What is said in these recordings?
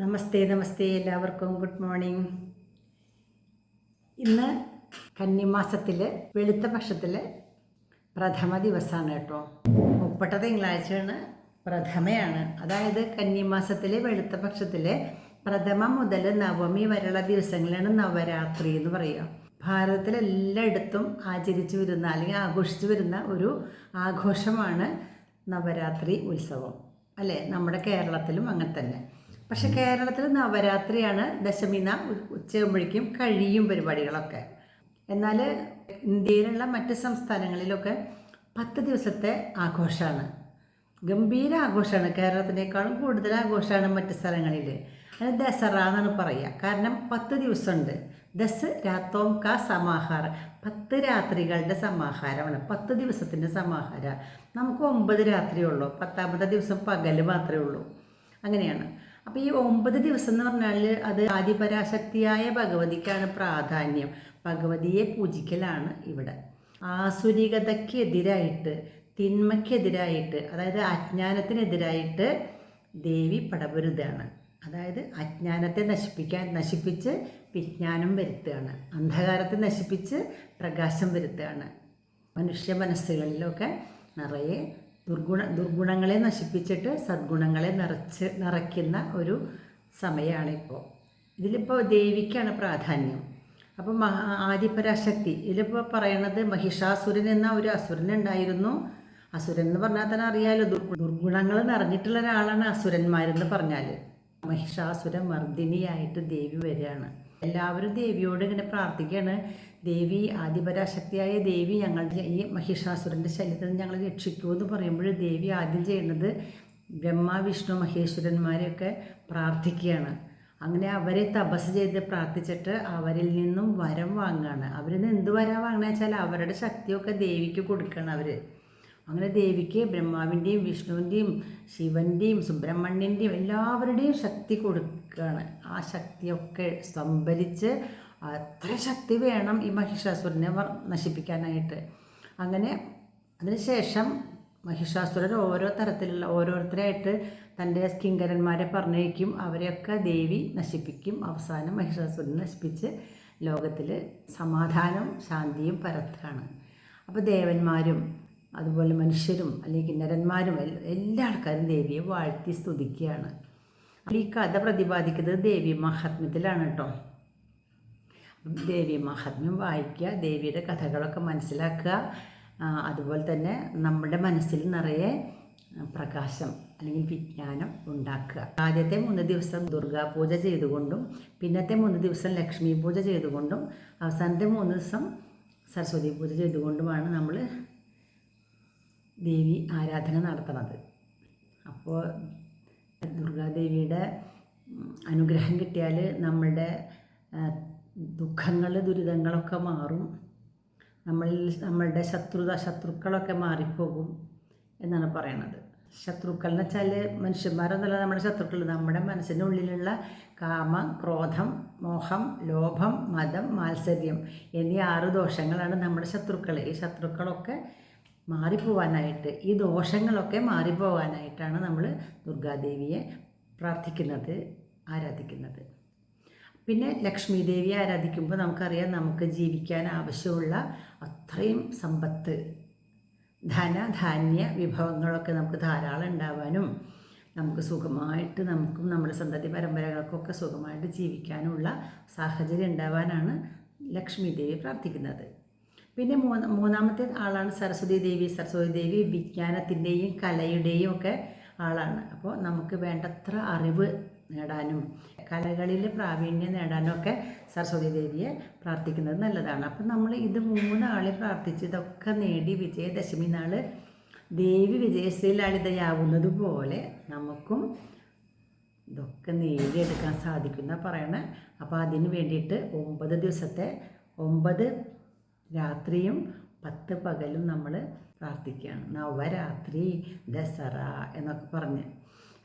നമസ്തേ നമസ്തേ എല്ലാവർക്കും. Good morning ഇന്ന് കന്നിമാസത്തിൽ വെളുത്ത പക്ഷത്തിൽ പ്രഥമ ദിവസമാണ് കേട്ടോ. മുപ്പട്ട തിങ്കളാഴ്ചയാണ് പ്രഥമയാണ്. അതായത് കന്നിമാസത്തിലെ വെളുത്ത പക്ഷത്തിലെ പ്രഥമ മുതൽ നവമി വരെയുള്ള ദിവസങ്ങളാണ് നവരാത്രി എന്ന് പറയുക. ഭാരതത്തിലെല്ലായിടത്തും ആചരിച്ചു വരുന്ന അല്ലെങ്കിൽ ആഘോഷിച്ചു വരുന്ന ഒരു ആഘോഷമാണ് നവരാത്രി ഉത്സവം. അല്ലേ? നമ്മുടെ കേരളത്തിലും അങ്ങനെ തന്നെ. പക്ഷെ കേരളത്തിൽ നവരാത്രിയാണ് ദശമി നാം ഉച്ചയാകുമ്പോഴേക്കും കഴിയും പരിപാടികളൊക്കെ. എന്നാൽ ഇന്ത്യയിലുള്ള മറ്റ് സംസ്ഥാനങ്ങളിലൊക്കെ പത്ത് ദിവസത്തെ ആഘോഷമാണ് ഗംഭീര ആഘോഷമാണ് കേരളത്തിനേക്കാളും കൂടുതൽ ആഘോഷമാണ് മറ്റ് സ്ഥലങ്ങളിൽ അത് ദസറ എന്നാണ് പറയുക കാരണം പത്ത് ദിവസമുണ്ട്. ദസ് രാത്തോം ക സമാഹാര പത്ത് രാത്രികളുടെ സമാഹാരമാണ്. പത്ത് ദിവസത്തിന്റെ സമാഹാര. നമുക്ക് ഒമ്പത് രാത്രിയുള്ളൂ പത്താമത്തെ ദിവസം പകൽ മാത്രമേ ഉള്ളൂ. അങ്ങനെയാണ്. അപ്പോൾ ഈ ഒമ്പത് ദിവസം എന്ന് പറഞ്ഞാൽ അത് ആദിപരാശക്തിയായ ഭഗവതിക്കാണ് പ്രാധാന്യം. ഭഗവതിയെ പൂജിക്കലാണ് ഇവിടെ. ആസുരികതയ്ക്കെതിരായിട്ട് തിന്മയ്ക്കെതിരായിട്ട് അതായത് അജ്ഞാനത്തിനെതിരായിട്ട് ദേവി പടപൊരുതാണ്. അതായത് അജ്ഞാനത്തെ നശിപ്പിക്കാൻ നശിപ്പിച്ച് വിജ്ഞാനം വരുത്തുകയാണ്. അന്ധകാരത്തെ നശിപ്പിച്ച് പ്രകാശം വരുത്തുകയാണ്. മനുഷ്യ മനസ്സുകളിലൊക്കെ നിറയെ ദുർഗുണ ദുർഗുണങ്ങളെ നശിപ്പിച്ചിട്ട് സദ്ഗുണങ്ങളെ നിറച്ച് നിറയ്ക്കുന്ന ഒരു സമയമാണിപ്പോൾ ഇതിലിപ്പോൾ ദേവിക്കാണ് പ്രാധാന്യം. അപ്പം മഹാ ആദിപരാശക്തി. ഇതിലിപ്പോൾ പറയണത് മഹിഷാസുരൻ എന്ന ഒരു അസുരൻ ഉണ്ടായിരുന്നു. അസുരൻ എന്ന് പറഞ്ഞാൽ തന്നെ അറിയാമല്ലോ ദുർഗുണങ്ങൾ നിറഞ്ഞിട്ടുള്ള ഒരാളാണ് അസുരന്മാരെന്ന് പറഞ്ഞാൽ മഹിഷാസുര മർദ്ദിനിയായിട്ട് ദേവി വരികയാണ്. എല്ലാവരും ദേവിയോട് ഇങ്ങനെ പ്രാർത്ഥിക്കുകയാണ്. ദേവി ആദിപരാശക്തിയായ ദേവി ഞങ്ങളുടെ ഈ മഹിഷാസുരന്റെ ശല്യത്തിൽ ഞങ്ങൾ രക്ഷിക്കൂ എന്ന് പറയുമ്പോൾ ദേവി ആദ്യം ചെയ്യുന്നത് ബ്രഹ്മ വിഷ്ണു മഹേശ്വരന്മാരെയൊക്കെ പ്രാർത്ഥിക്കുകയാണ്. അങ്ങനെ അവരെ തപസ് ചെയ്ത് പ്രാർത്ഥിച്ചിട്ട് അവരിൽ നിന്നും വരം വാങ്ങുകയാണ്. അവരിൽ നിന്ന് എന്ത് വരം വാങ്ങണമെന്ന് വെച്ചാൽ അവരുടെ ശക്തിയൊക്കെ ദേവിക്ക് കൊടുക്കുകയാണ് അവർ അങ്ങനെ ദേവിക്ക് ബ്രഹ്മാവിന്റെയും വിഷ്ണുവിന്റെയും ശിവന്റെയും സുബ്രഹ്മണ്യന്റെയും എല്ലാവരുടെയും ശക്തി കൊടുക്കുകയാണ് ആ ശക്തിയൊക്കെ സംഭരിച്ച് അത്ര ശക്തി വേണം ഈ മഹിഷാസുരനെ നശിപ്പിക്കാനായിട്ട്. അങ്ങനെ അതിനുശേഷം മഹിഷാസുരൻ ഓരോ തരത്തിലുള്ള ഓരോരുത്തരായിട്ട് തന്റെ കിങ്കരന്മാരെ പറഞ്ഞേക്കും അവരെയൊക്കെ ദേവി നശിപ്പിക്കും. അവസാനം മഹിഷാസുരനെ നശിപ്പിച്ച് ലോകത്തിൽ സമാധാനം ശാന്തിയും പരത്തുകയാണ്. അപ്പോൾ ദേവന്മാരും അതുപോലെ മനുഷ്യരും അല്ലെങ്കിൽ കിന്നരന്മാരും എല്ലാ ആൾക്കാരും ദേവിയെ വാഴ്ത്തി സ്തുതിക്കുകയാണ്. ഈ കഥ പ്രതിപാദിക്കുന്നത് ദേവി മഹാത്മ്യത്തിലാണ് കേട്ടോ. ദേവി മഹാത്മ്യം വായിക്കുക ദേവിയുടെ കഥകളൊക്കെ മനസ്സിലാക്കുക അതുപോലെ തന്നെ നമ്മുടെ മനസ്സിൽ നിറയെ പ്രകാശം അല്ലെങ്കിൽ വിജ്ഞാനം ഉണ്ടാക്കുക. ആദ്യത്തെ മൂന്ന് ദിവസം ദുർഗാ പൂജ ചെയ്തുകൊണ്ടും പിന്നത്തെ മൂന്ന് ദിവസം ലക്ഷ്മി പൂജ ചെയ്തുകൊണ്ടും അവസാനത്തെ മൂന്ന് ദിവസം സരസ്വതി പൂജ ചെയ്തുകൊണ്ടുമാണ് നമ്മൾ ദേവി ആരാധന നടത്തുന്നത്. അപ്പോൾ ദുർഗാദേവിയുടെ അനുഗ്രഹം കിട്ടിയാൽ നമ്മളുടെ ദുഃഖങ്ങൾ ദുരിതങ്ങളൊക്കെ മാറും. നമ്മളിൽ നമ്മളുടെ ശത്രുത ശത്രുക്കളൊക്കെ മാറിപ്പോകും എന്നാണ് പറയണത്. ശത്രുക്കൾ എന്ന് വെച്ചാൽ മനുഷ്യന്മാരെന്നല്ല നമ്മുടെ ശത്രുക്കൾ. നമ്മുടെ മനസ്സിന്റെ ഉള്ളിലുള്ള കാമ ക്രോധം മോഹം ലോഭം മതം മാത്സര്യം എന്നീ ആറ് ദോഷങ്ങളാണ് നമ്മുടെ ശത്രുക്കൾ ഈ ശത്രുക്കളൊക്കെ മാറിപ്പോവാനായിട്ട് ഈ ദോഷങ്ങളൊക്കെ മാറിപ്പോവാനായിട്ടാണ് നമ്മൾ ദുർഗാദേവിയെ പ്രാർത്ഥിക്കുന്നത് ആരാധിക്കുന്നത്. പിന്നെ ലക്ഷ്മി ദേവിയെ ആരാധിക്കുമ്പോൾ നമുക്കറിയാം നമുക്ക് ജീവിക്കാൻ ആവശ്യമുള്ള അത്രയും സമ്പത്ത് ധന ധാന്യ വിഭവങ്ങളൊക്കെ നമുക്ക് ധാരാളം ഉണ്ടാവാനും നമുക്ക് സുഖമായിട്ട് നമുക്കും നമ്മുടെ സന്തതി പരമ്പരകൾക്കൊക്കെ സുഖമായിട്ട് ജീവിക്കാനുള്ള സാഹചര്യം ഉണ്ടാവാനാണ് ലക്ഷ്മി ദേവി പ്രാർത്ഥിക്കുന്നത്. പിന്നെ മൂന്ന് മൂന്നാമത്തെ ആളാണ് സരസ്വതി ദേവി. സരസ്വതി ദേവി വിജ്ഞാനത്തിന്റെയും കലയുടെയും ഒക്കെ ആളാണ്. അപ്പോൾ നമുക്ക് വേണ്ടത്ര അറിവ് നേടാനും കലകളിൽ പ്രാവീണ്യം നേടാനും ഒക്കെ സരസ്വതി ദേവിയെ പ്രാർത്ഥിക്കുന്നത് നല്ലതാണ്. അപ്പം നമ്മൾ ഇത് മൂന്നാളെ പ്രാർത്ഥിച്ച് ഇതൊക്കെ നേടി വിജയദശമി നാൾ ദേവി വിജയശ്രീലാളിതയാവുന്നത് പോലെ നമുക്കും ഇതൊക്കെ നേടിയെടുക്കാൻ സാധിക്കുന്ന പറയണേ. അപ്പോൾ അതിന് വേണ്ടിയിട്ട് ഒമ്പത് ദിവസത്തെ ഒമ്പത് രാത്രിയും പത്ത് പകലും നമ്മൾ പ്രാർത്ഥിക്കുകയാണ്. നവരാത്രി ദസറ എന്നൊക്കെ പറഞ്ഞ്.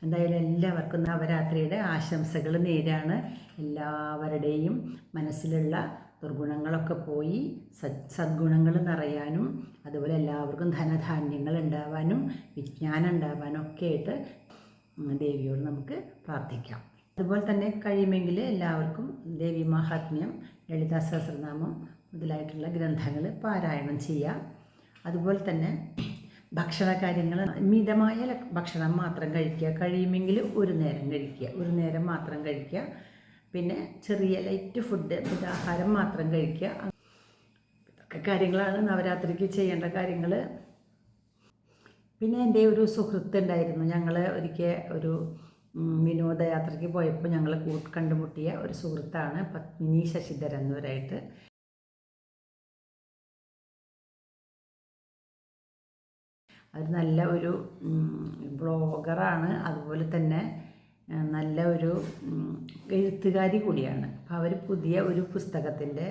എന്തായാലും എല്ലാവർക്കും നവരാത്രിയുടെ ആശംസകൾ നേരാണ്. എല്ലാവരുടെയും മനസ്സിലുള്ള ദുർഗുണങ്ങളൊക്കെ പോയി സദ് സദ്ഗുണങ്ങൾ നിറയാനും അതുപോലെ എല്ലാവർക്കും ധനധാന്യങ്ങൾ ഉണ്ടാവാനും വിജ്ഞാനം ഉണ്ടാവാനും ഒക്കെ ആയിട്ട് ദേവിയോട് നമുക്ക് പ്രാർത്ഥിക്കാം. അതുപോലെ തന്നെ കഴിയുമെങ്കിൽ എല്ലാവർക്കും ദേവി മഹാത്മ്യം ലളിതാ സഹസ്രനാമം മുതലായിട്ടുള്ള ഗ്രന്ഥങ്ങൾ പാരായണം ചെയ്യാം. അതുപോലെ തന്നെ ഭക്ഷണ കാര്യങ്ങൾ മിതമായ ഭക്ഷണം മാത്രം കഴിക്കുക. കഴിയുമെങ്കിൽ ഒരു നേരം കഴിക്കുക. ഒരു നേരം മാത്രം കഴിക്കുക. പിന്നെ ചെറിയ ലൈറ്റ് ഫുഡ് മിതാഹാരം മാത്രം കഴിക്കുക. ഇതൊക്കെ കാര്യങ്ങളാണ് നവരാത്രിക്ക് ചെയ്യേണ്ട കാര്യങ്ങൾ പിന്നെ എന്റെ ഒരു സുഹൃത്ത് ഉണ്ടായിരുന്നു. ഞങ്ങൾ ഒരിക്കൽ ഒരു വിനോദയാത്രയ്ക്ക് പോയപ്പോൾ ഞങ്ങൾ കൂട്ട് കണ്ടുമുട്ടിയ ഒരു സുഹൃത്താണ് പത്മിനി ശശിധരൻ എന്നവരായിട്ട് അവർ നല്ല ഒരു ബ്ലോഗറാണ്. അതുപോലെ തന്നെ നല്ല ഒരു എഴുത്തുകാരി കൂടിയാണ്. അപ്പോൾ അവർ പുതിയ ഒരു പുസ്തകത്തിന്റെ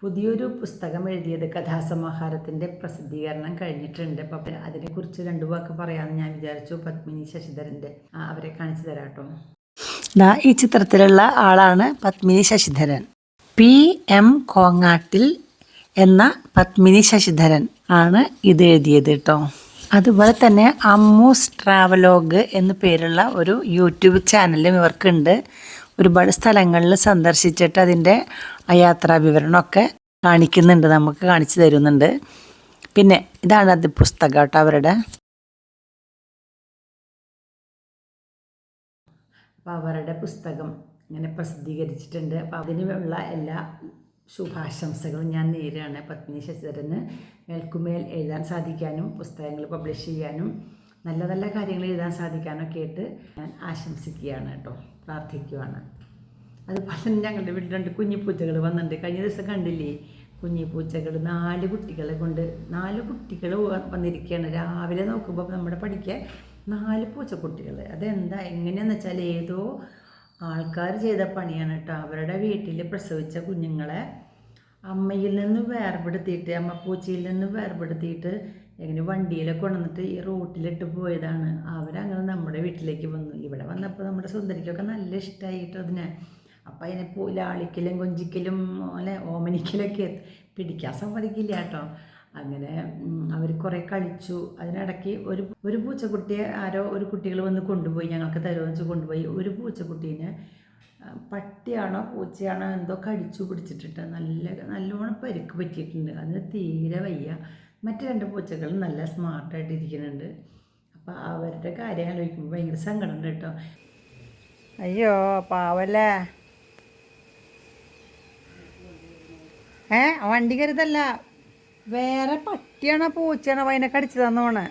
പുതിയൊരു പുസ്തകം എഴുതിയത് കഥാസമാഹാരത്തിന്റെ പ്രസിദ്ധീകരണം കഴിഞ്ഞിട്ടുണ്ട്. അപ്പം അതിനെക്കുറിച്ച് രണ്ടു വാക്ക് പറയാമെന്ന് ഞാൻ വിചാരിച്ചു. പത്മിനി ശശിധരന്റെ അവരെ കാണിച്ചു തരാം കേട്ടോ ഈ ചിത്രത്തിലുള്ള ആളാണ് പത്മിനി ശശിധരൻ. പി. എം. കോങ്ങാട്ടിൽ എന്ന പത്മിനി ശശിധരൻ ആണ് ഇത് എഴുതിയത് കേട്ടോ. അതുപോലെ തന്നെ അമ്മൂസ് ട്രാവലോഗ് എന്നു പേരുള്ള ഒരു യൂട്യൂബ് ചാനലും ഇവർക്കുണ്ട്. ഒരുപാട് സ്ഥലങ്ങളിൽ സന്ദർശിച്ചിട്ട് അതിന്റെ യാത്രാ വിവരണമൊക്കെ കാണിക്കുന്നുണ്ട് നമുക്ക് കാണിച്ചു തരുന്നുണ്ട്. പിന്നെ ഇതാണ് അത് പുസ്തകം കേട്ടോ അവരുടെ. അപ്പോൾ അവരുടെ പുസ്തകം ഇങ്ങനെ പ്രസിദ്ധീകരിച്ചിട്ടുണ്ട്. അപ്പോൾ അതിനുള്ള എല്ലാ ശുഭാശംസകളും ഞാൻ നേരാണ് പത്നി ശശിധരന്. മേൽക്കുമേൽ എഴുതാൻ സാധിക്കാനും പുസ്തകങ്ങൾ പബ്ലിഷ് ചെയ്യാനും നല്ല നല്ല കാര്യങ്ങൾ എഴുതാൻ സാധിക്കാനൊക്കെ ആയിട്ട് ഞാൻ ആശംസിക്കുകയാണ് കേട്ടോ. പ്രാർത്ഥിക്കുകയാണ് അതുപോലെ തന്നെ ഞങ്ങളുടെ വീട്ടിൽ രണ്ട് കുഞ്ഞിപ്പൂച്ചകൾ വന്നിട്ടുണ്ട്. കഴിഞ്ഞ ദിവസം കണ്ടില്ലേ? കുഞ്ഞിപ്പൂച്ചകൾ നാല് കുട്ടികളെ കൊണ്ട് നാല് കുട്ടികൾ വന്നിരിക്കുകയാണ്. രാവിലെ നോക്കുമ്പോൾ നമ്മുടെ പഠിക്കാൻ നാല് പൂച്ചക്കുട്ടികൾ അതെന്താ? എങ്ങനെയാണെന്ന് വെച്ചാൽ ഏതോ ആൾക്കാർ ചെയ്ത പണിയാണ് കേട്ടോ. അവരുടെ വീട്ടിൽ പ്രസവിച്ച കുഞ്ഞുങ്ങളെ അമ്മയിൽ നിന്ന് വേർപെടുത്തിയിട്ട് അമ്മ പൂച്ചയിൽ നിന്ന് വേർപെടുത്തിയിട്ട് എങ്ങനെ വണ്ടിയിലൊക്കെ കൊണ്ടുവന്നിട്ട് ഈ റോട്ടിലിട്ട് പോയതാണ്. അവരങ്ങനെ നമ്മുടെ വീട്ടിലേക്ക് വന്നു. ഇവിടെ വന്നപ്പോൾ നമ്മുടെ സുന്ദരിക്കൊക്കെ നല്ല ഇഷ്ടമായിട്ട് അതിനെ. അപ്പം അതിനെ പോ ലാളിക്കലും കൊഞ്ചിക്കലും അല്ലെ ഓമനിക്കലൊക്കെ പിടിക്കാൻ സമ്മതിക്കില്ല കേട്ടോ. അങ്ങനെ അവർ കുറേ കളിച്ചു. അതിനിടയ്ക്ക് ഒരു ഒരു പൂച്ചക്കുട്ടിയെ ആരോ ഒരു കുട്ടികൾ വന്ന് കൊണ്ടുപോയി ഞങ്ങൾക്ക് തരുമെന്ന് കൊണ്ടുപോയി. ഒരു പൂച്ചക്കുട്ടീനെ പട്ടിയാണോ പൂച്ചയാണോ എന്തോ കടിച്ചു പിടിച്ചിട്ടിട്ട് നല്ല നല്ലോണം പരിക്ക് പറ്റിയിട്ടുണ്ട്. അതിന് തീരെ വയ്യ. മറ്റു രണ്ട് പൂച്ചകൾ നല്ല സ്മാർട്ടായിട്ട് ഇരിക്കുന്നുണ്ട്. അപ്പോൾ അവരുടെ കാര്യം ആലോചിക്കുമ്പോൾ ഭയങ്കര സങ്കടമുണ്ട് കേട്ടോ. അയ്യോ പാവല്ലേ? ഏ വണ്ടി കരുതല്ല. വേറെ പട്ടിയാണോ പൂച്ചയാണോ അതിനെ കടിച്ചു തന്നോണ്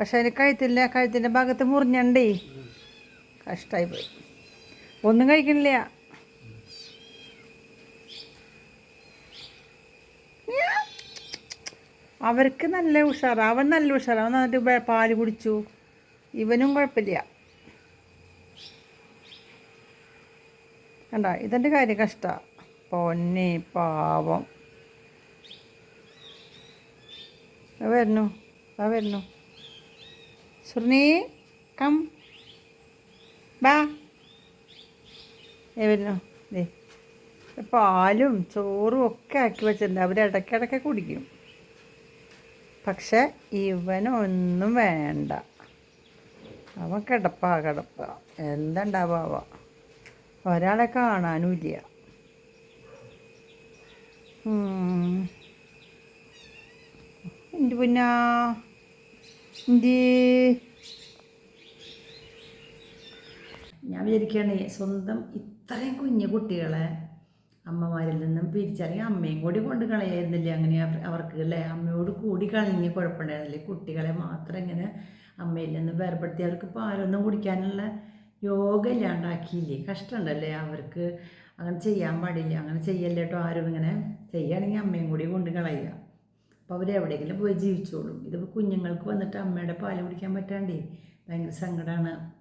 പക്ഷെ അതിന് കഴുത്തില്ല കഴുത്തിന്റെ ഭാഗത്ത് മുറിഞ്ഞണ്ടേ. കഷ്ടമായി പോയി. ഒന്നും കഴിക്കണില്ല. അവർക്ക് നല്ല ഉഷാറാണ് അവൻ നല്ല ഉഷാറാണ് അവൻ നന്നായിട്ട് പാൽ കുടിച്ചു. ഇവനും കുഴപ്പമില്ല. കണ്ട? ഇതെന്റെ കാര്യം കഷ്ട. പൊന്നെ പാവം ദാ വരുന്നു ദാ വരുന്നു സുർണി കം ബാ ഏ വരുന്നു ദേ. പാലും ചോറും ഒക്കെ ആക്കി വെച്ചിട്ടുണ്ട്. അവർ ഇടയ്ക്കിടയ്ക്ക് കുടിക്കും. പക്ഷെ ഇവനൊന്നും വേണ്ട. അവൻ കിടപ്പാ കിടപ്പ. എന്തുണ്ടാവാ ഒരാളെ കാണാനുമില്ല. എന്റെ പിന്നാ എന്റെ ഞാൻ വിചാരിക്കുകയാണ് സ്വന്തം ഇത്രയും കുഞ്ഞു കുട്ടികളെ അമ്മമാരിൽ നിന്നും പിരിച്ചറിയാൻ അമ്മയും കൂടി കൊണ്ട് കളയായിരുന്നില്ല? അങ്ങനെ അവർക്ക് അല്ലേ? അമ്മയോട് കൂടി കളഞ്ഞ് കുഴപ്പമുണ്ടായിരുന്നില്ല? കുട്ടികളെ മാത്രം ഇങ്ങനെ അമ്മയിൽ നിന്ന് വേർപ്പെടുത്തി അവർക്ക് പാലൊന്നും കുടിക്കാനുള്ള യോഗ ഇല്ലാണ്ടാക്കിയില്ലേ? കഷ്ടമുണ്ടല്ലേ? അവർക്ക് അങ്ങനെ ചെയ്യാൻ പാടില്ല. അങ്ങനെ ചെയ്യല്ലേട്ടോ ആരും ഇങ്ങനെ ചെയ്യുകയാണെങ്കിൽ അമ്മയും കൂടി കൊണ്ട് കളയുക. അപ്പോൾ അവർ എവിടെയെങ്കിലും പോയി ജീവിച്ചോളും. ഇതിപ്പോൾ കുഞ്ഞുങ്ങൾക്ക് വന്നിട്ട് അമ്മയുടെ പാൽ കുടിക്കാൻ പറ്റാണ്ടേ? ഭയങ്കര സങ്കടമാണ്